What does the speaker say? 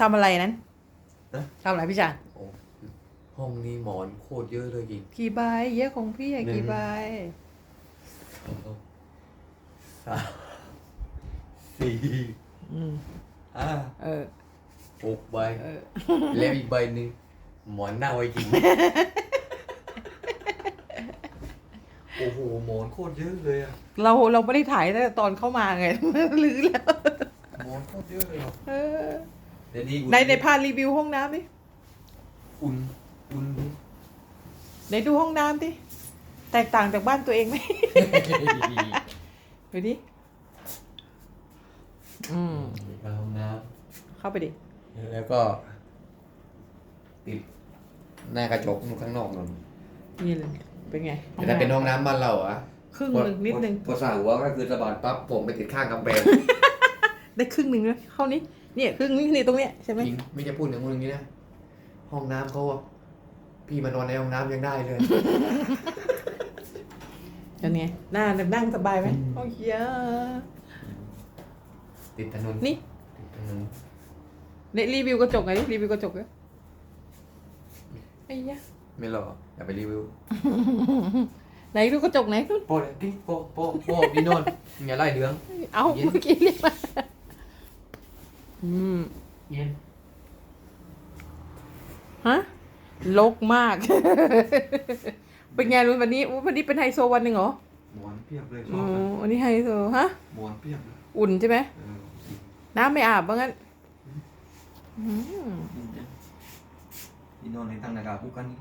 ทำอะไรนั้นนะ ทำอะไรพี่ชายโอ้ห้องนี้หมอนโคตรเยอะเลยกิน กี่ใบเยอะของพี่อะหนึ่ง กี่ใบสองสามสี่อืมห้าเออ หกใบเออ แล้วอีกใบหนึ่งหมอนเน่าไอ้กิน โอ้โหหมอนโคตรเยอะเลยอะเราเราไม่ได้ถ่ายตั้งแต่ตอนเข้ามาไง ลือแล้วหมอนโคตรเยอะเลยอะเออ เดี๋ยวนี้ในในพารีวิวห้องน้ำดิอุ่นอุ่นไหนดูห้องน้ำดิแตกต่างจากบ้านตัวเองไหมดูดิอืมเข้าห้องน้เข้าไปดิำแล้วก็ ติดหน้ากระจกข้างนอกนั่นนี่เลยเป็นไงแต่ถ้าเป็นห้องน้ำบ้านเราอะครึ่งหนึ่งนิดนึงพอสาหัวก็คือสะบัดปั๊บผมไปติดข้างกำแพง ได้ครึ่งหนึ่งเลยเข้านี้เนี่ยครึ่งนี้นี่ตรงเนี้ยใช่ไหมจริงไม่จะพูดอย่างงู้นอย่างนี้นะห้องน้ำเขาอะพี่มานอนในห้องน้ำยังได้เลยเป็นไงน่านั่งสบายไหมอืม โอ้ยยติดถนนนี่ติดถนนเนี่ยรีวิวกระจกไงดิรีวิวกระจกเลยไอ้ยะไม่หรอกอย่าไปรีวิวไหนดูกระจกไหนนู่นโป้เลยพี่โป้โป้โป้พี่นนท์อย่าไล่เหลือง เอาเย็นเมื่อกี้เรียกมา อืมเย็นฮะลกมาก เป็นไงรู้วันนี้อุ๊ยวันนี้เป็นไฮโซวันหนึ่งเหรอหมอนเพียบเลยชอ๋ออบนะวันนี้ไฮโซฮะ หมอนเพียบเลยอุ่นใช่ไหม เออน้ำไม่อาบบ้างงั้นอืมพี่นนท์ในทางนากาพูดกันนี่